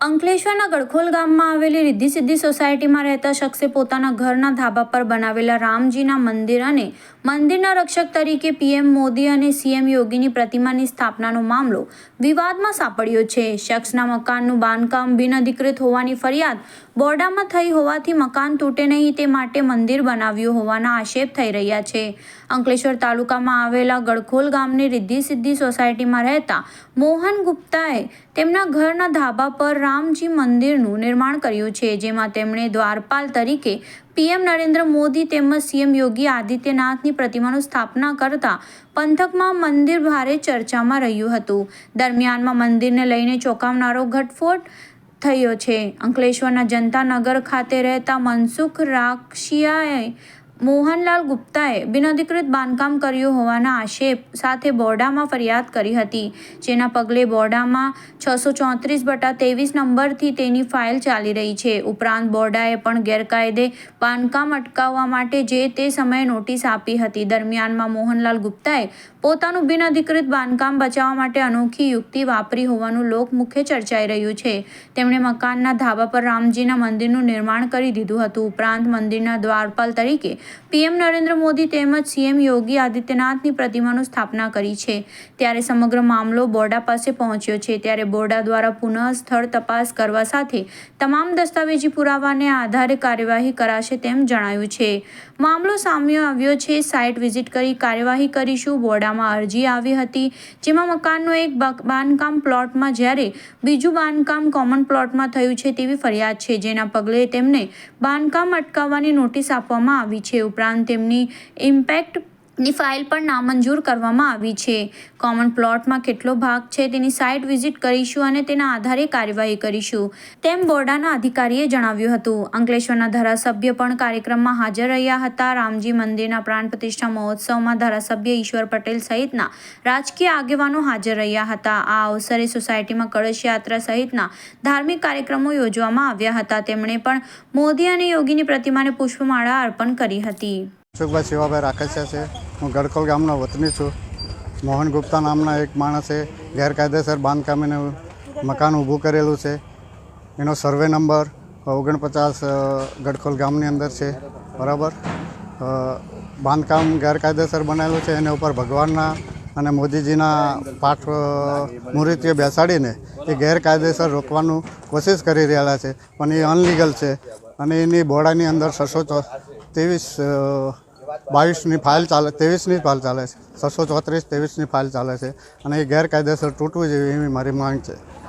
અંકલેશ્વરના ગળખોલ ગામમાં આવેલી રિદ્ધિ સિદ્ધિ સોસાયટીમાં રહેતા શખ્સે પોતાના ઘરના ધાબા પર બનાવેલા રામજીના મંદિર અને મંદિરના રક્ષક તરીકે પીએમ મોદી અને સીએમ યોગીની પ્રતિમાની સ્થાપનાનો મામલો વિવાદમાં સાંપડ્યો છે. શખ્સના મકાનનું બાંધકામ બિનઅધિકૃત હોવાની ફરિયાદ બોર્ડામાં થઈ હોવાથી મકાન તૂટે નહીં તે માટે મંદિર બનાવ્યું હોવાના આક્ષેપ થઈ રહ્યા છે. અંકલેશ્વર તાલુકામાં આવેલા ગળખોલ ગામની રિદ્ધિ સિદ્ધિ સોસાયટીમાં રહેતા મોહન ગુપ્તાએ તેમના ઘરના ધાબા પર રામજી મંદિરનું નિર્માણ કર્યું છે, જેમાં તેમણે દ્વારપાલ તરીકે પીએમ નરેન્દ્ર મોદી તેમજ સીએમ યોગી આદિત્યનાથની પ્રતિમાનું સ્થાપના કરતા પંથકમાં મંદિર ભારે ચર્ચામાં રહ્યું હતું. દરમિયાનમાં મંદિરને લઈને ચોંકાવનારો ઘટફોટ થયો છે. અંકલેશ્વરના જનતાનગર ખાતે રહેતા મનસુખ રાખશિયાએ મોહનલાલ ગુપ્તાએ બિનઅધિકૃત બાંધકામ કર્યું હોવાના આક્ષેપ સાથે બોર્ડામાં ફરિયાદ કરી હતી, જેના પગલે બોર્ડામાં છસો ચોત્રીસ બટા ત્રેવીસ નંબરથી તેની ફાઇલ ચાલી રહી છે. ઉપરાંત બોર્ડાએ પણ ગેરકાયદે બાંધકામ અટકાવવા માટે જે તે સમયે નોટિસ આપી હતી. દરમિયાનમાં મોહનલાલ ગુપ્તાએ પોતાનું બિનઅધિકૃત બાંધકામ બચાવવા માટે અનોખી યુક્તિ વાપરી હોવાનું લોકમુખે ચર્ચાઈ રહ્યું છે. તેમણે મકાનના ધાબા પર રામજીના મંદિરનું નિર્માણ કરી દીધું હતું. ઉપરાંત મંદિરના દ્વારપાલ તરીકે પીએમ નરેન્દ્ર મોદી તેમજ સીએમ યોગી આદિત્યનાથની પ્રતિમાનું સ્થાપના કરી છે. ત્યારે સમગ્ર મામલો બોર્ડા પાસે પહોંચ્યો છે. ત્યારે બોર્ડા દ્વારા પુનઃ સ્થળ તપાસ કરવા સાથે તમામ દસ્તાવેજી પુરાવાને આધારે કાર્યવાહી કરાશે તેમ જણાવ્યું છે. મામલો સામે આવ્યો છે. સાઇટ વિઝિટ કરી કાર્યવાહી કરીશું. બોર્ડામાં અરજી આવી હતી, જેમાં મકાનનો એક બાંધકામ પ્લોટમાં જ્યારે બીજું બાંધકામ કોમન પ્લોટમાં થયું છે તેવી ફરિયાદ છે, જેના પગલે તેમને બાંધકામ અટકાવવાની નોટિસ આપવામાં આવી છે. ઉપરાંત તેમની ઇમ્પેક્ટ ની ફાઇલ પણ નામંજૂર કરવામાં આવી છે. કોમન પ્લોટમાં કેટલો ભાગ છે તેની સાઇટ વિઝિટ કરીશું અને તેના આધારે કાર્યવાહી કરીશું. તેમ બોર્ડાના અધિકારીએ જણાવ્યું હતું. અંકલેશ્વરના ધારાસભ્ય પણ કાર્યક્રમમાં હાજર રહ્યા હતા. રામજી મંદિરના પ્રાણ પ્રતિષ્ઠા મહોત્સવમાં ધારાસભ્ય ઈશ્વર પટેલ સહિતના રાજકીય આગેવાનો હાજર રહ્યા હતા. આ અવસરે સોસાયટીમાં કળશ યાત્રા સહિતના ધાર્મિક કાર્યક્રમો યોજવામાં આવ્યા હતા. તેમણે પણ મોદી અને યોગીની પ્રતિમાને પુષ્પમાળા અર્પણ કરી હતી. અશોકભાઈ શિવાભાઈ રાકેશિયા છે. હું ગડખોલ ગામનો વતની છું. મોહન ગુપ્તા નામના એક માણસે ગેરકાયદેસર બાંધકામીને મકાન ઊભું કરેલું છે. એનો સર્વે નંબર ઓગણપચાસ ગડખોલ ગામની અંદર છે. બરાબર? બાંધકામ ગેરકાયદેસર બનાવેલું છે. એના ઉપર ભગવાનના અને મોદીજીના પાઠ મૂર્તિઓ બેસાડીને એ ગેરકાયદેસર રોકવાનું કોશિશ કરી રહેલા છે. પણ એ અનલીગલ છે. અને એની બોડાની અંદર છસો ત્રેવીસ બાવીસની ફાઇલ ચાલે, ત્રેવીસની ફાઇલ ચાલે છે. છસો ચોત્રીસ ત્રેવીસની ફાઇલ ચાલે છે. અને એ ગેરકાયદેસર તૂટવું જોઈએ એવી મારી માંગ છે.